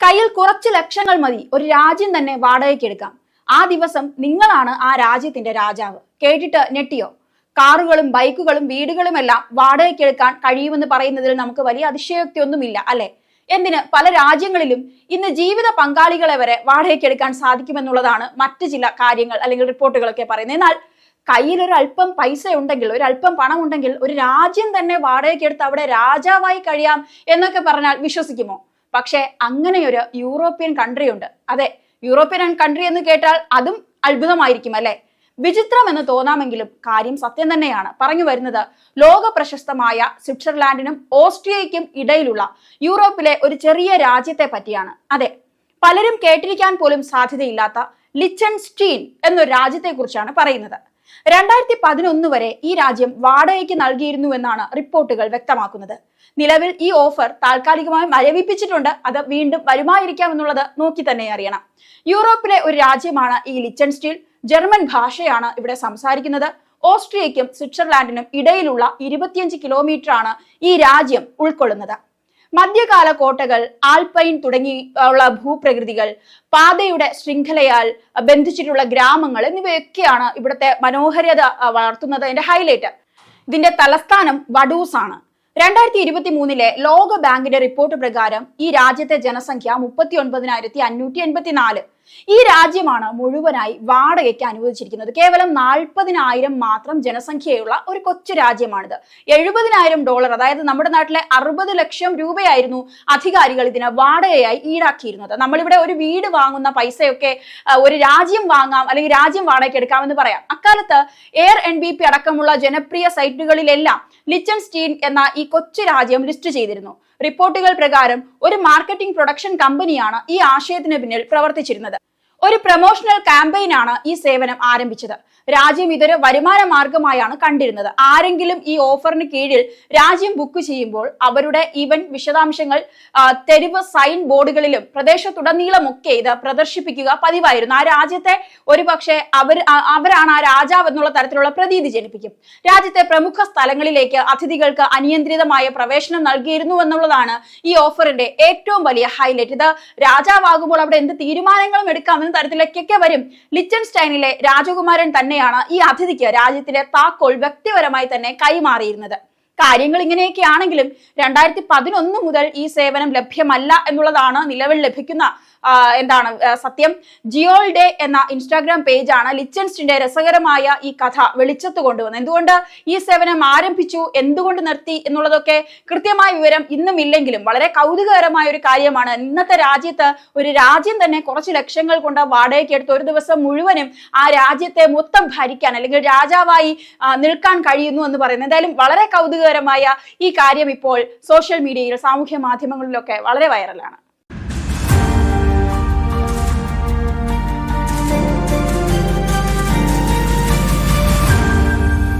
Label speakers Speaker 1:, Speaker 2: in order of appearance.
Speaker 1: കയ്യിൽ കുറച്ച് ലക്ഷങ്ങൾ മതി. ഒരു രാജ്യം തന്നെ വാടകയ്ക്ക് എടുക്കാം. ആ ദിവസം നിങ്ങളാണ് ആ രാജ്യത്തിന്റെ രാജാവ്. കേട്ടിട്ട് ഞെട്ടിയോ? കാറുകളും ബൈക്കുകളും വീടുകളുമെല്ലാം വാടകയ്ക്ക് എടുക്കാൻ കഴിയുമെന്ന് പറയുന്നതിൽ നമുക്ക് വലിയ അതിശയോക്തിയൊന്നുമില്ല അല്ലെ? എന്തിന്? പല രാജ്യങ്ങളിലും ഇന്ന് ജീവിത പങ്കാളികളെ വരെ വാടകയ്ക്ക് എടുക്കാൻ സാധിക്കുമെന്നുള്ളതാണ് മറ്റു ചില കാര്യങ്ങൾ അല്ലെങ്കിൽ റിപ്പോർട്ടുകളൊക്കെ പറയുന്നത്. എന്നാൽ കയ്യിൽ ഒരു അല്പം പൈസ ഉണ്ടെങ്കിൽ ഒരു അല്പം പണം ഉണ്ടെങ്കിൽ ഒരു രാജ്യം തന്നെ വാടകയ്ക്ക് എടുത്ത് അവിടെ രാജാവായി കഴിയാം എന്നൊക്കെ പറഞ്ഞാൽ വിശ്വസിക്കുമോ? പക്ഷേ അങ്ങനെയൊരു യൂറോപ്യൻ കൺട്രി ഉണ്ട് അതെ യൂറോപ്യൻ കൺട്രി എന്ന് കേട്ടാൽ അതും അത്ഭുതമായിരിക്കും അല്ലെ? വിചിത്രം എന്ന് തോന്നാമെങ്കിലും കാര്യം സത്യം തന്നെയാണ്. പറഞ്ഞു വരുന്നത് ലോക പ്രശസ്തമായ സ്വിറ്റ്സർലാൻഡിനും ഓസ്ട്രിയയ്ക്കും ഇടയിലുള്ള യൂറോപ്പിലെ ഒരു ചെറിയ രാജ്യത്തെ പറ്റിയാണ്. അതെ പലരും കേട്ടിരിക്കാൻ പോലും സാധ്യതയില്ലാത്ത ലിച്ചൻസ്റ്റീൻ എന്നൊരു രാജ്യത്തെക്കുറിച്ചാണ് പറയുന്നത്. രണ്ടായിരത്തി പതിനൊന്ന് വരെ ഈ രാജ്യം വാടകയ്ക്ക് നൽകിയിരുന്നുവെന്നാണ് റിപ്പോർട്ടുകൾ വ്യക്തമാക്കുന്നത്. നിലവിൽ ഈ ഓഫർ താൽക്കാലികമായി മരവിപ്പിച്ചിട്ടുണ്ട്. അത് വീണ്ടും വരുമായിരിക്കാം എന്നുള്ളത് നോക്കി തന്നെ അറിയണം. യൂറോപ്പിലെ ഒരു രാജ്യമാണ് ഈ ലിച്ചൺ സ്റ്റീൽ. ജർമ്മൻ ഭാഷയാണ് ഇവിടെ സംസാരിക്കുന്നത്. ഓസ്ട്രിയയ്ക്കും സ്വിറ്റ്സർലാൻഡിനും ഇടയിലുള്ള ഇരുപത്തിയഞ്ച് കിലോമീറ്റർ ആണ് ഈ രാജ്യം ഉൾക്കൊള്ളുന്നത്. മധ്യകാല കോട്ടകൾ ആൽപൈൻ തുടങ്ങി ഉള്ള ഭൂപ്രകൃതികൾ പാതയുടെ ശൃംഖലയാൽ ബന്ധിച്ചിട്ടുള്ള ഗ്രാമങ്ങൾ എന്നിവയൊക്കെയാണ് ഇവിടുത്തെ മനോഹരത വളർത്തുന്നത് അതിന്റെ ഹൈലൈറ്റ് ഇതിന്റെ തലസ്ഥാനം വഡൂസ് ആണ് രണ്ടായിരത്തി ഇരുപത്തി മൂന്നിലെ ലോക ബാങ്കിന്റെ റിപ്പോർട്ട് പ്രകാരം ഈ രാജ്യത്തെ ജനസംഖ്യ മുപ്പത്തി ഒൻപതിനായിരത്തി അഞ്ഞൂറ്റി എൺപത്തിനാല് ഈ രാജ്യമാണ് മുഴുവനായി വാടകയ്ക്ക് അനുവദിച്ചിരിക്കുന്നത്. കേവലം നാൽപ്പതിനായിരം മാത്രം ജനസംഖ്യയുള്ള ഒരു കൊച്ചു രാജ്യമാണിത്. എഴുപതിനായിരം ഡോളർ അതായത് നമ്മുടെ നാട്ടിലെ അറുപത് ലക്ഷം രൂപയായിരുന്നു അധികാരികൾ ഇതിന് വാടകയായി ഈടാക്കിയിരുന്നത്. നമ്മളിവിടെ ഒരു വീട് വാങ്ങുന്ന പൈസയൊക്കെ ഒരു രാജ്യം വാങ്ങാം അല്ലെങ്കിൽ രാജ്യം വാടകയ്ക്ക് എടുക്കാമെന്ന് പറയാം. അക്കാലത്ത് എയർ എൻ ബി പി അടക്കമുള്ള ജനപ്രിയ സൈറ്റുകളിലെല്ലാം ലിച്ചൻസ്റ്റീൻ എന്ന ഈ കൊച്ചു രാജ്യം ലിസ്റ്റ് ചെയ്തിരുന്നു. റിപ്പോർട്ടുകൾ പ്രകാരം ഒരു മാർക്കറ്റിംഗ് പ്രൊഡക്ഷൻ കമ്പനിയാണ് ഈ ആശയത്തിന് പിന്നിൽ പ്രവർത്തിച്ചിരുന്നത്. ഒരു പ്രൊമോഷണൽ ക്യാമ്പയിനാണ് ഈ സേവനം ആരംഭിച്ചത്. രാജ്യം ഇതൊരു വരുമാന മാർഗമായാണ് കണ്ടിരുന്നത്. ആരെങ്കിലും ഈ ഓഫറിന് കീഴിൽ രാജ്യം ബുക്ക് ചെയ്യുമ്പോൾ അവരുടെ ഇവൻ വിശദാംശങ്ങൾ തെരുവ് സൈൻ ബോർഡുകളിലും പ്രദേശത്തുടനീളമൊക്കെ ഇത് പ്രദർശിപ്പിക്കുക പതിവായിരുന്നു. ആ രാജ്യത്തെ ഒരു പക്ഷേ അവർ അവരാണ് ആ രാജാവ് എന്നുള്ള തരത്തിലുള്ള പ്രതീതി ജനിപ്പിക്കും. രാജ്യത്തെ പ്രമുഖ സ്ഥലങ്ങളിലേക്ക് അതിഥികൾക്ക് അനിയന്ത്രിതമായ പ്രവേശനം നൽകിയിരുന്നു എന്നുള്ളതാണ് ഈ ഓഫറിന്റെ ഏറ്റവും വലിയ ഹൈലൈറ്റ് ഇത് രാജാവാകുമ്പോൾ അവിടെ എന്ത് തീരുമാനങ്ങളും എടുക്കാം എന്ന തരത്തിലേക്കൊക്കെ വരും. ലിച്ചൻസ്റ്റൈനിലെ രാജകുമാരൻ തന്നെയാണ് ഈ അതിഥിക്ക് രാജ്യത്തിലെ താക്കോൽ വ്യക്തിപരമായി തന്നെ കൈമാറിയിരുന്നത്. കാര്യങ്ങൾ ഇങ്ങനെയൊക്കെ ആണെങ്കിലും രണ്ടായിരത്തി പതിനൊന്ന് മുതൽ ഈ സേവനം ലഭ്യമല്ല എന്നുള്ളതാണ് നിലവിൽ ലഭിക്കുന്ന എന്താണ് സത്യം? ജിയോൾ ഡേ എന്ന ഇൻസ്റ്റാഗ്രാം പേജാണ് ലിച്ചൻസ്റ്റിന്റെ രസകരമായ ഈ കഥ വെളിച്ചത്ത് കൊണ്ടുവന്നത്. എന്തുകൊണ്ട് ഈ സേവനം ആരംഭിച്ചു? എന്തുകൊണ്ട് നിർത്തി എന്നുള്ളതൊക്കെ കൃത്യമായ വിവരം ഇന്നും ഇല്ലെങ്കിലും വളരെ കൗതുകകരമായ ഒരു കാര്യമാണ്. ഇന്നത്തെ രാജ്യത്ത് ഒരു രാജ്യം തന്നെ കുറച്ച് ലക്ഷങ്ങൾ കൊണ്ട് വാടകയ്ക്ക് എടുത്ത് ഒരു ദിവസം മുഴുവനും ആ രാജ്യത്തെ മൊത്തം ഭരിക്കാൻ അല്ലെങ്കിൽ രാജാവായി നിൽക്കാൻ കഴിയുന്നു എന്ന് പറയുന്നത് എന്തായാലും വളരെ കൗതുകകരമായ ഈ കാര്യം ഇപ്പോൾ സോഷ്യൽ മീഡിയയിൽ സാമൂഹ്യ മാധ്യമങ്ങളിലൊക്കെ വളരെ വൈറലാണ്.